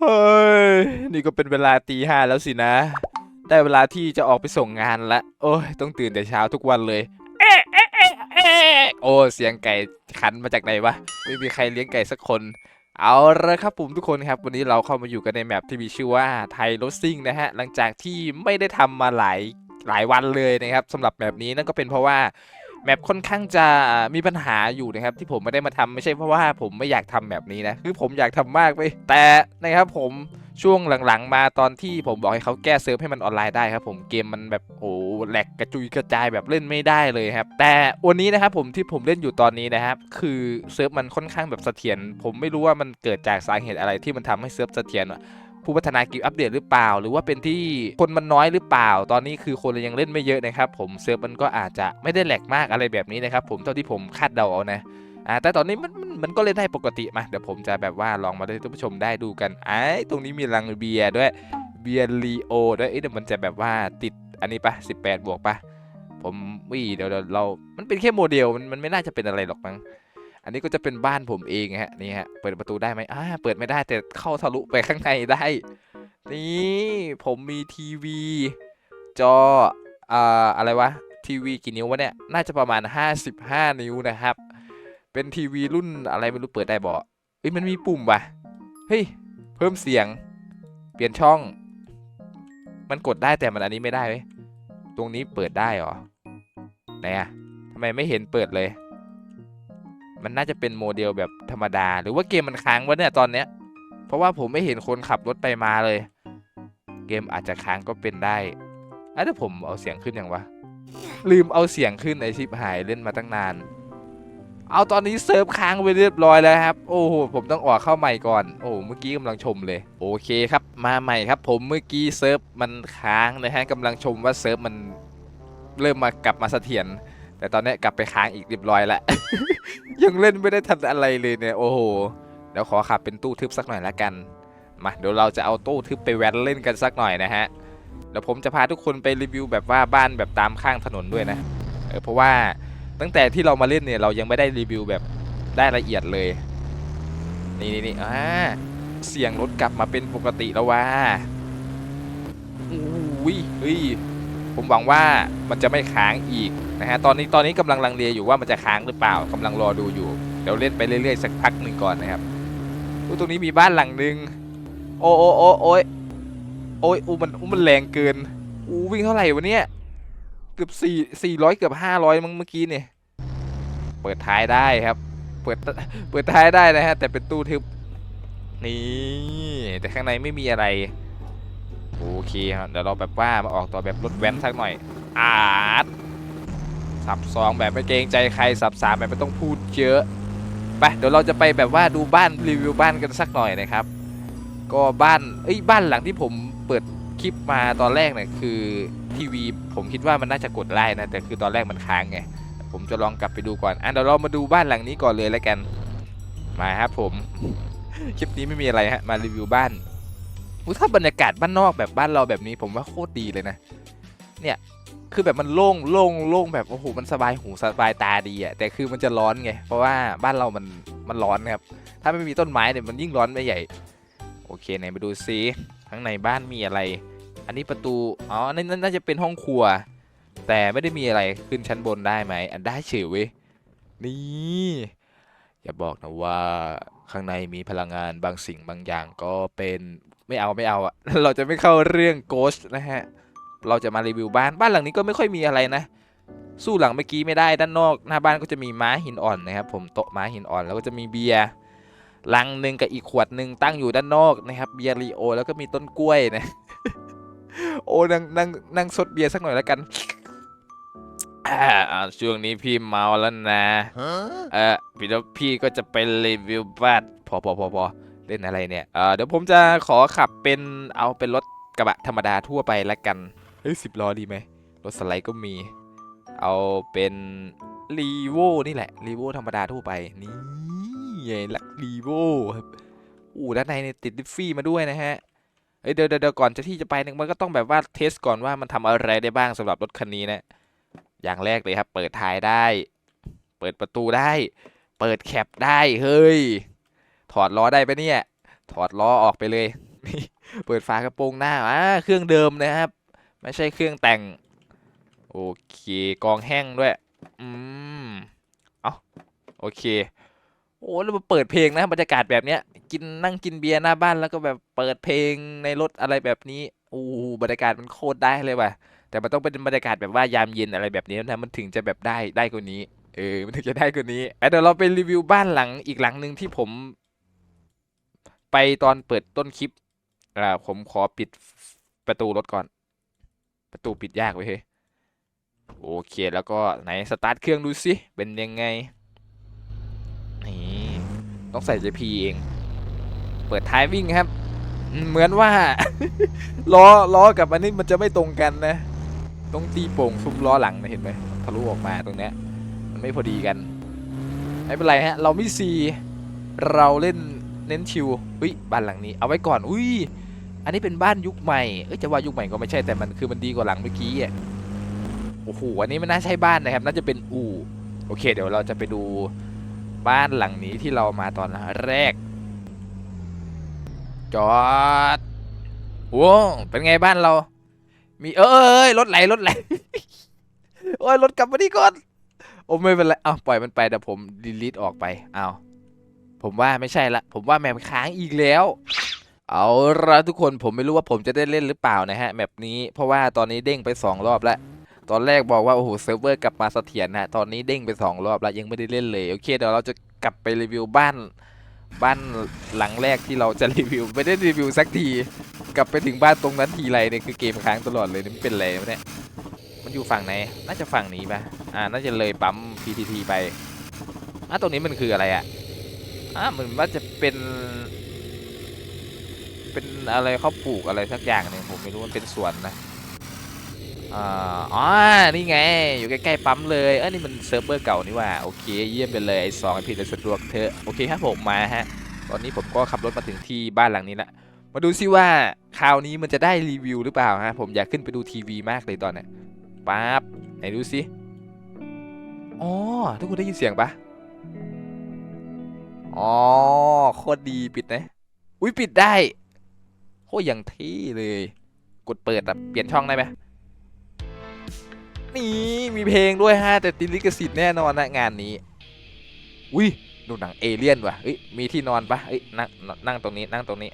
เฮ้ย นี่ก็เป็นเวลาตีห้าแล้วสินะ ได้เวลาที่จะออกไปส่งงานละ โอ้ย ต้องตื่นแต่เช้าทุกวันเลย เอ๊ะเอ๊ะเอ๊ะเอ๊ะโอ้ เสียงไก่ขันมาจากไหนวะ ไม่มีใครเลี้ยงไก่สักคน เอาละครับผมทุกคนครับ วันนี้เราเข้ามาอยู่กันในแมปที่มีชื่อว่าไทยรถซิ่งนะฮะ หลังจากที่ไม่ได้ทำมาหลายหลายวันเลยนะครับสำหรับแมปนี้นั่นก็เป็นเพราะว่า แมปค่อนข้างจะมีปัญหาอยู่นะครับ ที่ผมไม่ได้มาทำไม่ใช่เพราะว่าผมไม่อยากทำแบบนี้นะ คือผมอยากทำมากไปแต่นะครับผมช่วงหลังๆ มาตอนที่ผมบอกให้เขาแก้เซิร์ฟให้มันออนไลน์ได้ครับผมเกมมันแบบโอ้แหลกกระจุยกระจายแบบเล่นไม่ได้เลยครับ แต่วันนี้นะครับผมที่ผมเล่นอยู่ตอนนี้นะครับ คือเซิร์ฟมันค่อนข้างแบบเสถียรผมไม่รู้ว่ามันเกิดจากสาเหตุอะไรที่มันทำให้เซิร์ฟเสถียร ผู้พัฒนาเกมอัปเดตหรือเปล่า หรือว่าเป็นที่คนมันน้อยหรือเปล่า ตอนนี้คือคนยังเล่นไม่เยอะนะครับผมเซิร์ฟมันก็อาจจะไม่ได้แหลกมากอะไรแบบนี้นะครับผมเท่าที่ผมคาดเดาเอานะอ่าแต่ตอนนี้มันมันมันก็เล่นได้ปกติมาเดี๋ยวผมจะแบบว่าลองมาให้ท่านผู้ชมได้ดูกันไอ้ตรงนี้มีลังเบียร์ด้วยเบียร์ลีโอด้วยเอ๊ะเดี๋ยวมันจะแบบว่าติดอันนี้ปะ18 บวกปะผมวิเดี๋ยวเดี๋ยวเรา มันเป็นแค่โมเดลมันมันไม่น่าจะเป็นอะไรหรอกมั้ง อันนี้ก็จะเป็นบ้านผมเองฮะนี่ฮะเปิดประตูได้ไหมอ่าเปิดไม่ได้แต่เข้าทะลุไปข้างในได้ นี่ผมมีทีวี จออ่าอะไรวะทีวีกี่นิ้ววะเนี่ยน่าจะประมาณ 55 นิ้วนะครับ เป็นทีวีรุ่นอะไรไม่รู้เปิดได้บ่เฮ้ยมันมีปุ่มว่ะเฮ้ยเพิ่มเสียง เปลี่ยนช่อง มันกดได้แต่มันอันนี้ไม่ได้เว้ยตรงนี้เปิดได้หรอไหนอะทำไมไม่เห็นเปิดเลย มันน่าจะเป็นโมเดลแบบธรรมดา หรือว่าเกมมันค้างวะเนี่ยตอนเนี้ย เพราะว่าผมไม่เห็นคนขับรถไปมาเลย เกมอาจจะค้างก็เป็นได้อะถ้าผมเอาเสียงขึ้นยังวะ ลืมเอาเสียงขึ้นไอชิปหายเล่นมาตั้งนาน เอาตอนนี้เซิร์ฟค้างไปเรียบร้อยแล้วครับ โอ้โหผมต้องออกเข้าใหม่ก่อน โอ้โเมื่อกี้กำลังชมเลย โอเคครับ มาใหม่ครับ ผมเมื่อกี้เซิร์ฟมันค้างนะฮะกำลังชมว่าเซิร์ฟมันเริ่มมากลับมาเสถียรแต่ตอนนี้กลับไปค้างอีกเรียบร้อยแล้ว ยังเล่นไม่ได้ทันอะไรเลยเนี่ยโอ้โหเดี๋ยวขอขับเป็นตู้ทึบสักหน่อยละกันมาเดี๋ยวเราจะเอาตู้ทึบไปแวนเล่นกันสักหน่อยนะฮะเดี๋ยวผมจะพาทุกคนไปรีวิวแบบว่าบ้านแบบตามข้างถนนด้วยนะเออเพราะว่าตั้งแต่ที่เรามาเล่นเนี่ยเรายังไม่ได้รีวิวแบบได้ละเอียดเลย นี่นี่นี่อ่าเสียงรถกลับมาเป็นปกติแล้วว่าอุ้ยเฮ้ย ผมหวังว่ามันจะไม่ค้างอีกนะฮะตอนนี้ตอนนี้กำลังลังเลอยู่ว่ามันจะค้างหรือเปล่ากำลังรอดูอยู่เดี๋ยวเล่นไปเรื่อยๆสักพักหนึ่งก่อนนะครับอุ๊ยตรงนี้มีบ้านหลังหนึ่งโอ้โอ้โอ้โอ้ยโอ้ยอู้มันอู้มันแรงเกินอู้วิ่งเท่าไหร่วะเนี่ยเกือบสี่สี่ร้อยเกือบห้าร้อยมั้งเมื่อกี้เนี่ยเปิดท้ายได้ครับเปิดเปิดท้ายได้นะฮะแต่เป็นตู้ทึบนี่แต่ข้างในไม่มีอะไร โอเคครับเดี๋ยวเราแบบว่ามาออกตัวแบบรถแว้นสักหน่อยอาดสับสองแบบไม่เกรงใจใครสับสามแบบไม่ต้องพูดเยอะไปเดี๋ยวเราจะไปแบบว่าดูบ้านรีวิวบ้านกันสักหน่อยนะครับ ก็บ้านเอ้ยบ้านหลังที่ผมเปิดคลิปมาตอนแรกเนี่ยคือทีวีผมคิดว่ามันน่าจะกดไล่นะแต่คือตอนแรกมันค้างไงผมจะลองกลับไปดูก่อนอะเดี๋ยวเรามาดูบ้านหลังนี้ก่อนเลยแล้วกันมาครับผมคลิปนี้ไม่มีอะไรฮะมารีวิวบ้าน ถ้าบรรยากาศบ้านนอกแบบบ้านเราแบบนี้ ผมว่าโคตรดีเลยนะ เนี่ยคือแบบมันโล่งโล่งโล่งแบบโอ้โหมันสบายหูสบายตาดีอะแต่คือมันจะร้อนไงเพราะว่าบ้านเรามันมันร้อนครับ ถ้าไม่มีต้นไม้เนี่ยมันยิ่งร้อนไปใหญ่ โอเคไหนมาดูซิข้างในบ้านมีอะไร อันนี้ประตูอ๋อนั่นน่าจะเป็นห้องครัว แต่ไม่ได้มีอะไรขึ้นชั้นบนได้ไหมอันได้เฉยเว้ยนี่อย่าบอกนะว่าข้างในมีพลังงานบางสิ่งบางอย่างก็เป็น ไม่เอาไม่เอาอะเราจะไม่เข้าเรื่องโกสนะฮะ เราจะมารีวิวบ้านบ้านหลังนี้ก็ไม่ค่อยมีอะไรนะ สู้หลังเมื่อกี้ไม่ได้ด้านนอก หน้าบ้านก็จะมีม้าหินอ่อนนะครับผมโต๊ะม้าหินอ่อนแล้วก็จะมีเบียร์ลังหนึ่งกับอีกขวดหนึ่งตั้งอยู่ด้านนอกนะครับเบียร์ลีโอ แล้วก็มีต้นกล้วยนะโอ้นั่งนั่งนั่งสดเบียร์สักหน่อยแล้วกันอ่าอ่าช่วงนี้พี่เมาแล้วนะ เออพี่แล้วพี่ก็จะไปรีวิวบ้านพอพอพอพอ เล่นอะไรเนี่ยเเดี๋ยวผมจะขอขับเป็นเอาเป็นรถกระบะธรรมดาทั่วไปละกัน เฮ้ยสิบล้อดีไหมรถสไลด์ก็มี เอาเป็นรีโวนี่แหละรีโวธรรมดาทั่วไป นี่ไงลักรีโวครับอู้ด้านในเนี่ยติดดิฟฟี่มาด้วยนะฮะเดี๋ยวเดี๋ยวก่อนจะที่จะไปมันก็ต้องแบบว่าเทสก่อนว่ามันทำอะไรได้บ้างสำหรับรถคันนี้นะ อย่างแรกเลยครับ เปิดท้ายได้ เปิดประตูได้ เปิดแคปได้ เฮ้ย อดล้อได้ปะเนี่ย ถอดล้อออกไปเลย เปิดฝากระโปรงหน้าอ่าเครื่องเดิมนะครับ ไม่ใช่เครื่องแต่ง โอเค กองแห้งด้วย อืม เอาโอเค โอ้แล้วมาเปิดเพลงนะบรรยากาศแบบเนี้ย กินนั่งกินเบียร์หน้าบ้านแล้วก็แบบเปิดเพลงในรถอะไรแบบนี้โอ้บรรยากาศมันโคตรได้เลยว่ะ แต่มันต้องเป็นบรรยากาศแบบว่ายามเย็นอะไรแบบนี้นะ มันถึงจะแบบได้ได้กว่านี้เออมันถึงจะได้กว่านี้เดี๋ยวเราไปรีวิวบ้านหลังอีกหลังหนึ่งที่ผม ไปตอนเปิดต้นคลิปอ่าผมขอปิดประตูรถก่อน ประตูปิดยากเว้ยเฮ้ยโอเคแล้วก็ไหนสตาร์ทเครื่องดูสิเป็นยังไงนี่ต้องใส่ JP เอง เปิดท้ายวิ่งครับ เหมือนว่าล้อล้อกับอันนี้มันจะไม่ตรงกันนะต้องตีโป่งซุ้มล้อหลังนะเห็นไหมทะลุออกมาตรงเนี้ยมันไม่พอดีกัน ไม่เป็นไรฮะ เราไม่ซี เราเล่น เน้นชิวอุ้ยบ้านหลังนี้เอาไว้ก่อนอุ้ยอันนี้เป็นบ้านยุคใหม่เอ้ยจะว่ายุคใหม่ก็ไม่ใช่แต่มันคือมันดีกว่าหลังเมื่อกี้อะโอ้โหอันนี้มันน่าใช่บ้านนะครับ น่าจะเป็นอู่โอเค เดี๋ยวเราจะไปดูบ้านหลังนี้ที่เรามาตอนแรก จอดโอ้เป็นไงบ้านเรา มีเอ้ยรถไหลรถไหลโอ้ยรถกลับมานี่ก่อนโอ้ไม่เป็นไรเอาปล่อยมันไปเดี๋ยวผมดีลิทออกไปเอา ผมว่าไม่ใช่ละ ผมว่าแมปค้างอีกแล้ว เอาละทุกคนผมไม่รู้ว่าผมจะได้เล่นหรือเปล่านะฮะแมปนี้เพราะว่าตอนนี้เด้งไปสองรอบแล้วตอนแรกบอกว่าโอ้โหเซิร์ฟเวอร์กลับมาเสถียรนะตอนนี้เด้งไปสองรอบแล้วยังไม่ได้เล่นเลยโอเคเดี๋ยวเราจะกลับไปรีวิวบ้านบ้านหลังแรกที่เราจะรีวิว ไม่ได้รีวิวสักที กลับไปถึงบ้านตรงนั้นทีไรเนี่ยคือเกมค้างตลอดเลยนี่เป็นอะไรวะเนี่ยมันอยู่ฝั่งไหน น่าจะฝั่งนี้ปะอ่าน่าจะเลยปั๊ม PTT ไปอะตรงนี้มันคืออะไรอะ อะเหมือนว่าจะเป็น เป็นอะไรเขาปลูกอะไรสักอย่างหนึ่งผมไม่รู้มันเป็นสวนนะอ่าอ๋อ นี่ไง อยู่ใกล้ๆปั๊มเลย เอ้ยนี่มันเซิร์ฟเวอร์เก่านี่ว่า โอเค เยี่ยมไปเลยไอ้สองไอพีแต่สะดวกเถอะโอเคครับผมมาฮะ ตอนนี้ผมก็ขับรถมาถึงที่บ้านหลังนี้ละ มาดูซิว่าคราวนี้มันจะได้รีวิวหรือเปล่าฮะ ผมอยากขึ้นไปดูทีวีมากเลยตอนเนี้ยปั๊บ ไหนดูซิ อ๋อ ทุกคนได้ยินเสียงปะ อ๋อโคตรดีปิดนะ อุ้ยปิดได้โคตรอย่างเท่เลย กดเปิดแบบเปลี่ยนช่องได้ไหมนี่มีเพลงด้วยฮะ แต่ติลิขสิทธิ์แน่นอนนะงานนี้ อุ้ยดูหนังเอเลี่ยนว่ะเอ้ยมีที่นอนปะเอ้ยนั่งนั่งตรงนี้นั่งตรงนี้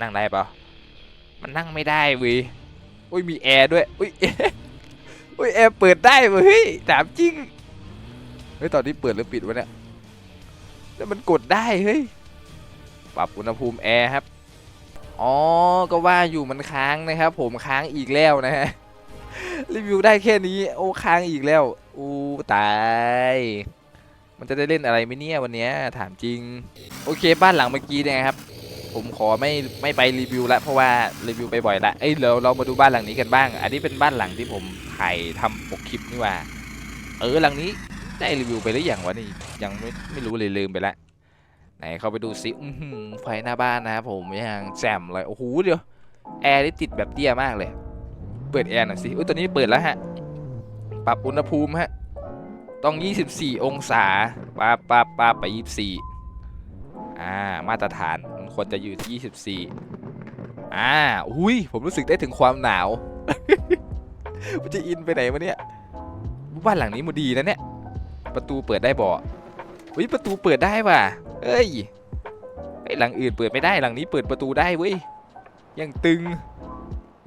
นั่งได้เปล่ามันนั่งไม่ได้เว้ยอุ้ยมีแอร์ด้วยอุ้ยอุ้ยแอร์เปิดได้เว้ยเฮ้ยถามจริงเฮ้ยตอนนี้เปิดหรือปิดวะเนี่ย แล้วมันกดได้เฮ้ย ปรับอุณหภูมิแอร์ครับ อ๋อ ก็ว่าอยู่มันค้างนะครับ ผมค้างอีกแล้วนะฮะ รีวิวได้แค่นี้ โอ้ค้างอีกแล้ว อู้ตายมันจะได้เล่นอะไรไหมเนี่ยวันนี้ถามจริง โอเคบ้านหลังเมื่อกี้นี่ยครับ ผมขอไม่ไม่ไปรีวิวละเพราะว่ารีวิวไปบ่อยละเอ้ยเราเรามาดูบ้านหลังนี้กันบ้าง อันนี้เป็นบ้านหลังที่ผมถ่ายทำปกคลิปนี่ว่า เออหลังนี้ ได้รีวิวไปหรือยังวะนี่ยังไม่ไม่รู้เลยลืมไปละไหนเข้าไปดูสิอืไฟหน้าบ้านนะครับผมยังแจ่มเลยโอ้โหเดี๋ยวแอร์นี่ติดแบบเตี้ยมากเลย เปิดแอร์หน่อยสิอุ้ยตัวนี้เปิดแล้วฮะปรับอุณหภูมิฮะต้อง 24 องศาปาปาปาไป 24 อ่า มาตรฐานมันควรจะอยู่ที่ 24 อ่า อุ้ย ผมรู้สึกได้ถึงความหนาว มันจะอินไปไหนวะเนี่ย บ้านหลังนี้มันดีนะเนี่ย ประตูเปิดได้บ่อุ้ยประตูเปิดได้ว่ะเอ้ยไอหลังอื่นเปิดไม่ได้หลังนี้เปิดประตูได้เว้ยยังตึง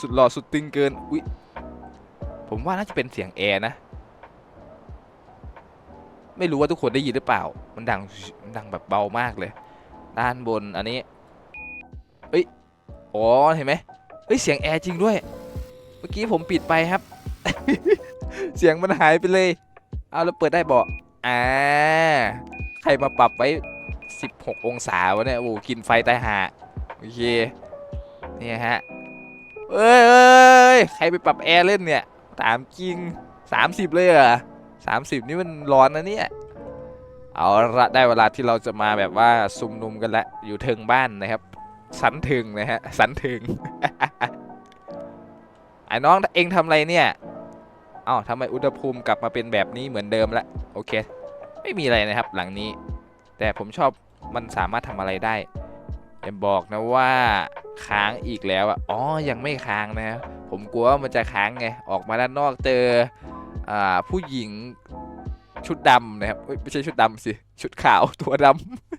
สุดหล่อสุดตึงเกินอุ๊ยผมว่าน่าจะเป็นเสียงแอร์นะ ไม่รู้ว่าทุกคนได้ยินหรือเปล่า มันดังมันดังแบบเบามากเลย ด้านบนอันนี้เอ้ยอ๋อเห็นไหมเฮ้ยเสียงแอร์จริงด้วย เมื่อกี้ผมปิดไปครับ เสียงมันหายไปเลย เอาแล้วเปิดได้เบาะอ่าใครมาปรับไว้ 16 องศาวะเนี่ยโอ้กินไฟตายหาโอเคเนี่ยฮะเอ้ยอยใครไปปรับแอร์เล่นเนี่ยถามจริง 30 เลยเหรอ30นี่มันร้อนนะเนี่ยเอาละได้เวลาที่เราจะมาแบบว่าซุ่มนุมกันละอยู่เทิงบ้านนะครับ สันถึงนะฮะสันถึงไอ้น้องเองทำอะไรเนี่ย อ้าทำไมอุณหภูมิกลับมาเป็นแบบนี้เหมือนเดิมละโอเค ไม่มีอะไรนะครับหลังนี้ แต่ผมชอบมันสามารถทำอะไรได้อย่าบอกนะว่าค้างอีกแล้วอะอ๋อยังไม่ค้างนะ ผมกลัวว่ามันจะค้างไงออกมาด้านนอกเจออ่าผู้หญิงชุดดำนะครับไม่ใช่ชุดดำสิชุดขาวตัวด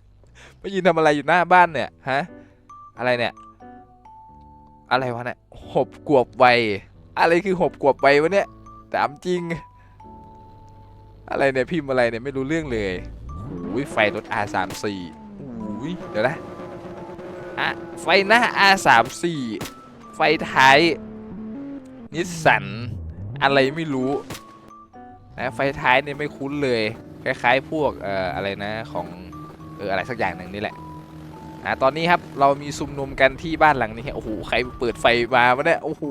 ำมายืนทำอะไรอยู่หน้าบ้านเนี่ยฮะอะไรเนี่ยอะไรวะเนี่ยหบกวบไวอะไรคือหบกวบไววะเนี่ย ถามจริง อะไรเนี่ยพิมพ์อะไรเนี่ยไม่รู้เรื่องเลยหูยไฟรถ R34 หูยเดี๋ยวนะอะไฟหน้า R34 ไฟท้ายนิสสันอะไรไม่รู้นะไฟท้ายเนี่ยไม่คุ้นเลย คล้ายๆพวกเอ่ออะไรนะของเอออะไรสักอย่างหนึ่งนี่แหละอะตอนนี้ครับเรามีซุมนุมกันที่บ้านหลังนี้โอ้โหใครเปิดไฟมาวะเนี่ยโอ้โห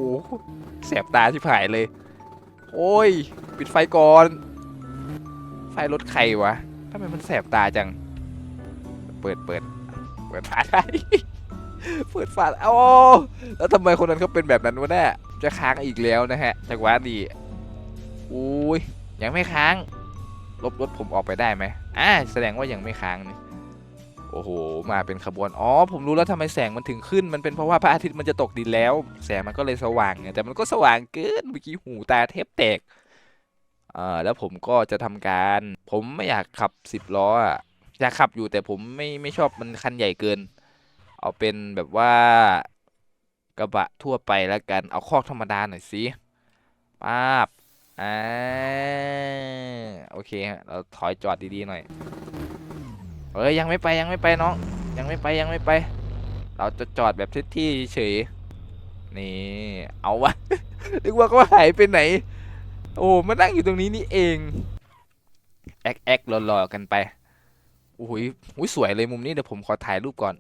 แสบตาที่ผายเลย โอ้ย ปิดไฟก่อน ไฟรถใครวะทำไมมันแสบตาจัง เปิดเปิด เปิดฝาได้ เปิดฝาโอ้แล้วทำไมคนนั้นเขาเป็นแบบนั้นวะเนี่ยจะค้างอีกแล้วนะฮะจากว่าดีอุ้ยยังไม่ค้าง ลบรถผมออกไปได้ไหมอ่าแสดงว่ายังไม่ค้างนี่ โอ้โห มาเป็นขบวน อ๋อ ผมรู้แล้วทำไมแสงมันถึงขึ้น มันเป็นเพราะว่าพระอาทิตย์มันจะตกดินแล้ว แสงมันก็เลยสว่างไงแต่มันก็สว่างเกินเมื่อกี้หูตาเทบแตกอ่าแล้วผมก็จะทำการ ผมไม่อยากขับสิบล้ออะอยากขับอยู่แต่ผมไม่ไม่ชอบมันคันใหญ่เกิน เอาเป็นแบบว่ากระบะทั่วไปแล้วกัน เอาคอกธรรมดาหน่อยสิป้าบอ่าโอเคฮะเราถอยจอดดีๆหน่อย เอ้ยยังไม่ไปยังไม่ไปน้อง ยังไม่ไปยังไม่ไป เราจะจอดแบบที่เฉยนี่เอาวะนึกว่าเขาหายไปไหน โอ้มานั่งอยู่ตรงนี้นี่เองแอกแอครอๆกันไปโอ้ยโอ้ยสวยเลยมุมนี้เดี๋ยวผมขอถ่ายรูปก่อน